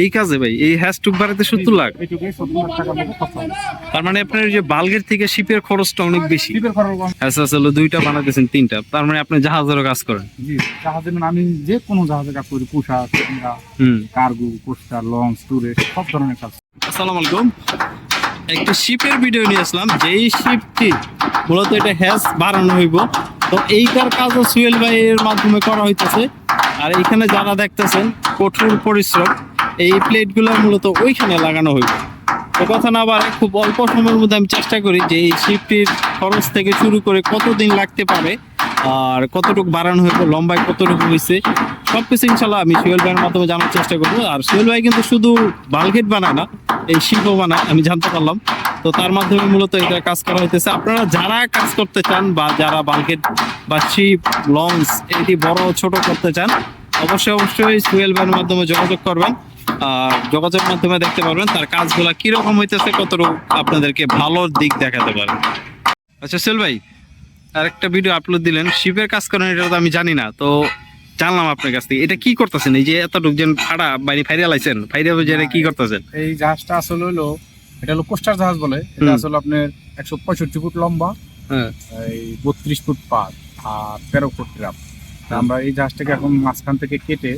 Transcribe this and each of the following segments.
এই কাজে ভাই এই হ্যাশটুক বাড়াতে সত্তর লাখ। তার মানে আপনার যে বালগের থেকে শিপের খরচটা অনেক বেশি। কম। হ্যাঁ দুইটা বানাতেছেন তিনটা। তার মানে আপনি জাহাজেরও কাজ করেন। জি মানে আমি যে কোনো জাহাজে কাজ করি কার্গো কোস্টার লঞ্চ সব ধরনের কাজ। আসসালামু আলাইকুম। একটা শিপের ভিডিও নিয়ে আসলাম। যেই শিপটি মূলত এটা হ্যাজ বাড়ানো হইব। তো এইটার কাজও সুয়েল ভাইয়ের মাধ্যমে করা হইতেছে। আর এখানে যারা দেখতেছেন কঠোর পরিশ্রম। এই প্লেটগুলো মূলত ওইখানে লাগানো হইব তো কথা না বাড়ে খুব অল্প সময়ের মধ্যে আমি চেষ্টা করি যে এই শিপটির খরচ থেকে শুরু করে কতদিন লাগতে পারে আর কতটুকু বাড়ানো হইব লম্বায় কতটুকু হয়েছে, সব কিছু ইনশাল্লাহ আমি সুয়েল ভাইয়ের মাধ্যমে জানার চেষ্টা করব। আর সুয়েল ভাই কিন্তু শুধু বালগেট বানায় না, এই শিল্প বানায়, আমি জানতে পারলাম। তো তার মাধ্যমে মূলত এটা কাজ করা হইতেছে। আপনারা যারা কাজ করতে চান বা যারা বালগেট বা শিপ লঞ্চ, এটি বড় ছোট করতে চান, অবশ্যই অবশ্যই সুয়েল ভাইয়ের মাধ্যমে যোগাযোগ করবেন। আর যোগাযোগের মাধ্যমে দেখতে পারবেন তার কাজগুলা কীরকম হইতেছে কতটুকু আপনাদেরকে ভালো দিক দেখাতে পারে। আচ্ছা সুয়েল ভাই আরেকটা ভিডিও আপলোড দিলেন। শিপের কাজ করেন এটা তো আমি জানি না তো জানলাম আপনার কাছ থেকে। এটা কি করতেছেন? এই যে এতটুক যেন ফাড়া বাইরে ফাইরিয়া লাইছেন ফাইরিয়া যে কি করতেছেন? এই জাহাজটা আসলে হলো এটা হলো কোস্টার জাহাজ বলে। এটা আসলে আপনার একশো পঁয়ষট্টি ফুট লম্বা হ্যাঁ। এই বত্রিশ ফুট পার আর তেরো ফুট গ্রাম আমরা এই জাহাজটাকে এখন মাঝখান থেকে কেটে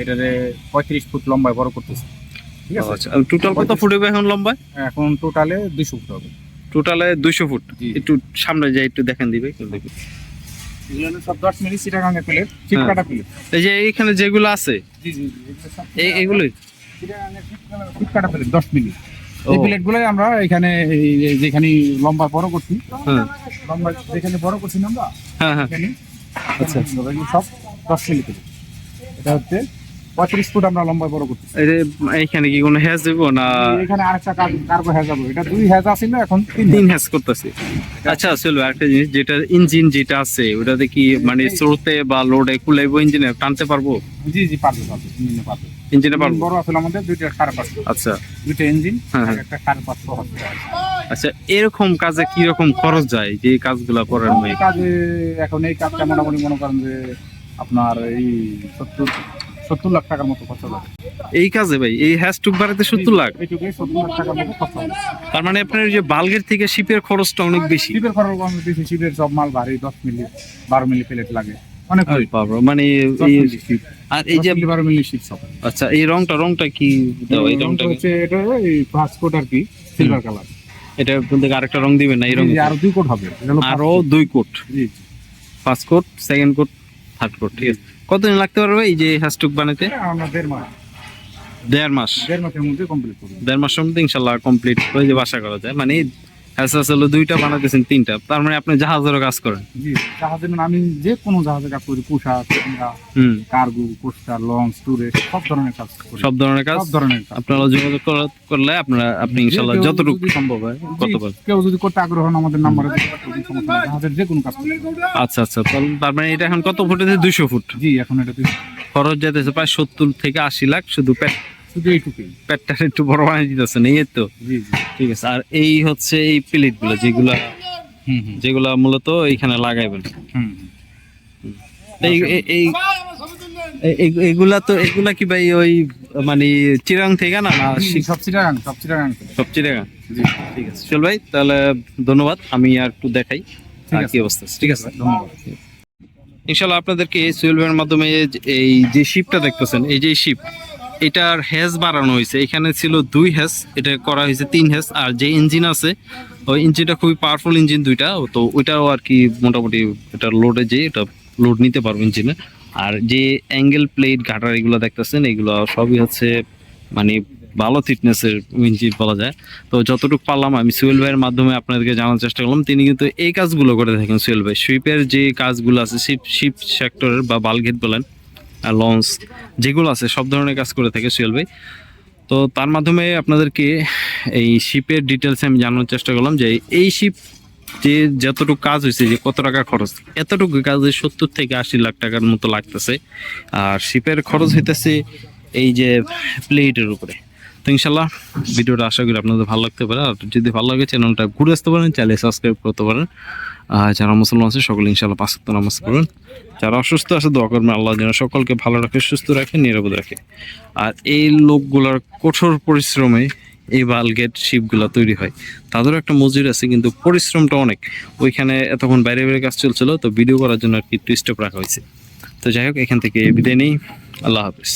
এটারে পঁয়ত্রিশ ফুট লম্বায় বড় করতেছি। ঠিক আছে? আচ্ছা টোটাল কত ফুট হবে এখন লম্বায়? এখন টোটালে দুইশো ফুট হবে। টোটালে দুইশো ফুট? একটু সামনে যাই একটু দেখেন দিবে হ্যাঁ। এই যে এইখানে যেগুলো আছে? দশ মিনিট এই প্লেট গুলোই আমরা এখানে যেখানে লম্বা বড় করছি হ্যাঁ। লম্বা যেখানে বড় করছি আমরা হ্যাঁ হ্যাঁ। আচ্ছা। সব দশ মিনিট এটা হচ্ছে পঁয়ত্রিশ ফুট আমরা লম্বা বড় করছি এই যে কি কোনো হ্যাজ দেবো না? এখানে আরেকটা কার্গো হ্যাজ হবে। এটা দুই হ্যাজ আছিল এখন তিন হ্যাজ করতেছি। আচ্ছা একটা জিনিস যেটা ইঞ্জিন যেটা আছে ওটাতে কি মানে স্রোতে বা লোডে কুলাইবো ইঞ্জিনে টানতে পারব? জি জি পারবে পারবে ইঞ্জিনে পারবে। ইঞ্জিনে পারব? বড় আছিল আমাদের দুইটা সাড়ে পাঁচশো আচ্ছা। দুইটা ইঞ্জিন হ্যাঁ, হ্যাঁ। একটা সাড়ে পাঁচশো আচ্ছা এরকম কাজে কি রকম খরচ যায় যে কাজগুলা করার এই কাজে এখন এই কাজটা মোটামুটি মনে করেন যে আপনার এই সত্তর সত্তর লাখ টাকার মতো খরচ হবে। এই কাজে ভাই এই হ্যাশটুক বাড়াতে সত্তর লাখ? এইটুকুই সত্তর লাখ টাকার মতো খরচ হবে। তার মানে আপনার যে বালগের থেকে শিপের খরচটা অনেক বেশি। শিপের খরচ কম বেশি শিপের সব মাল ভারী দশ মিলি বারো মিলি প্লেট লাগে। অনেক মানে আর এই যে বারো মিলি শিপ সব। আচ্ছা এই রংটা রংটা কি দাও এই রংটা হচ্ছে এটা এই ফার্স্ট কোট আর কি সিলভার কালার এটা থেকে আরেকটা রং দিবেন না এই রং আরও দুই কোট হবে আরও দুই কোট জি। First coat second coat third coat ঠিক আছে। কতদিন লাগতে পারবে এই যে হ্যাশটুক বানাতে? আমাদের দেড় মাস। দেড় মাস। দেড় মাসের মধ্যে কমপ্লিট করব। দেড় মাসের মধ্যে ইনশাল্লাহ কমপ্লিট হয়ে যে বাসা করা যায়। মানে হ্যাস আসলে দুইটা বানাতেছেন তিনটা। তার মানে আপনি জাহাজেরও কাজ করেন। জি জাহাজে মানে আমি যে কোনো জাহাজে কাজ করি হুম। কার্গো কোস্টার লঞ্চ ট্যুরিস্ট সব ধরনের কাজ করি। সব ধরনের কাজ সব ধরনের কাজ। আপনারা যোগাযোগ করলে আপনারা আপনি কেউ যতটুকু সম্ভব হয় করতে পারবেন। কেউ যদি করতে আগ্রহ হন আমাদের নাম্বারে জাহাজের যে কোনো কাজ আচ্ছা আচ্ছা তার মানে এটা এখন কত ফুট আছে দুইশো ফুট। জি এখন এটা খরচ যেতেছে প্রায় সত্তর থেকে আশি লাখ শুধু পেট শুধু এইটুকুই। পেটটা একটু বড় বানিয়ে দিতেছেন এই তো? জি জি। ঠিক আছে আর এই হচ্ছে এই প্লেটগুলো যেগুলা হুম হুম। যেগুলা মূলত এইখানে লাগাইবেন। এই এগুলা তো এগুলা কি ভাই ওই মানে চিরাং থেকে না না সব চিটাগাং সব চিটাগাং সব চিরাং? জি। ঠিক আছে চল ভাই তাহলে ধন্যবাদ আমি আর একটু দেখাই ঠিক কি অবস্থা ঠিক আছে ধন্যবাদ। ইনশাল্লাহ আপনাদেরকে সুয়েলভের মাধ্যমে এই যে শিপটা দেখতেছেন এই যে শিপ এটার হ্যাজ বাড়ানো হয়েছে। এখানে ছিল দুই হ্যাজ এটা করা হয়েছে তিন হ্যাজ আর যে ইঞ্জিন আছে, ওই ইঞ্জিনটা খুবই পাওয়ারফুল ইঞ্জিন দুইটা, তো ওইটাও আর কি মোটামুটি এটা লোডে যে এটা লোড নিতে পারবে ইঞ্জিনে। আর যে অ্যাঙ্গেল প্লেট ঘাটার এগুলো দেখতেছেন, এগুলো সবই হচ্ছে মানে ভালো ফিটনেসের ইঞ্জিন বলা যায়। তো যতটুকু পারলাম, আমি সুয়েল ভাইয়ের মাধ্যমে আপনাদেরকে জানার চেষ্টা করলাম। তিনি কিন্তু এই কাজগুলো করে থাকেন সুয়েল ভাই। শিপের যে কাজগুলো আছে শিপ শিপ সেক্টরের বা বালগেট বলেন লঞ্চ যেগুলো আছে, সব ধরনের কাজ করে থাকে সুয়েল ভাই। তো তার মাধ্যমে আপনাদেরকে এই শিপের ডিটেলস আমি জানানোর চেষ্টা করলাম যে এই শিপ যে যতটুকু কাজ হয়েছে, যে কত টাকা খরচ, এতটুকু কাজে সত্তর থেকে আশি লাখ টাকার মতো লাগতেছে। আর শিপের খরচ হইতেছে এই যে প্লেটের উপরে। তো ইনশাল্লাহ ভিডিওটা আশা করি আপনাদের ভালো লাগতে পারে। আর যদি ভালো লাগে চ্যানেলটা ঘুরে আসতে পারেন চাইলে সাবস্ক্রাইব করতে পারেন। যারা মুসলমান আছে, সকলে ইনশাল্লাহ পাঁচ ওয়াক্ত নামাজ পড়ুন। যারা অসুস্থ আছে, দোয়া করবেন আল্লাহ যেন সকলকে ভালো রাখে, সুস্থ রাখে, নিরাপদ রাখে। আর এই লোকগুলার কঠোর পরিশ্রমে এই বালগেট শিপগুলো তৈরি হয়। তাদেরও একটা মজুরি আছে, কিন্তু পরিশ্রমটা অনেক। ওইখানে এতক্ষণ বাইরে বাইরে কাজ চলছিল, তো ভিডিও করার জন্য আর কি একটু স্টপ রাখা হয়েছে। তো যাই হোক, এখান থেকে বিদায় নেই। আল্লাহ হাফিজ।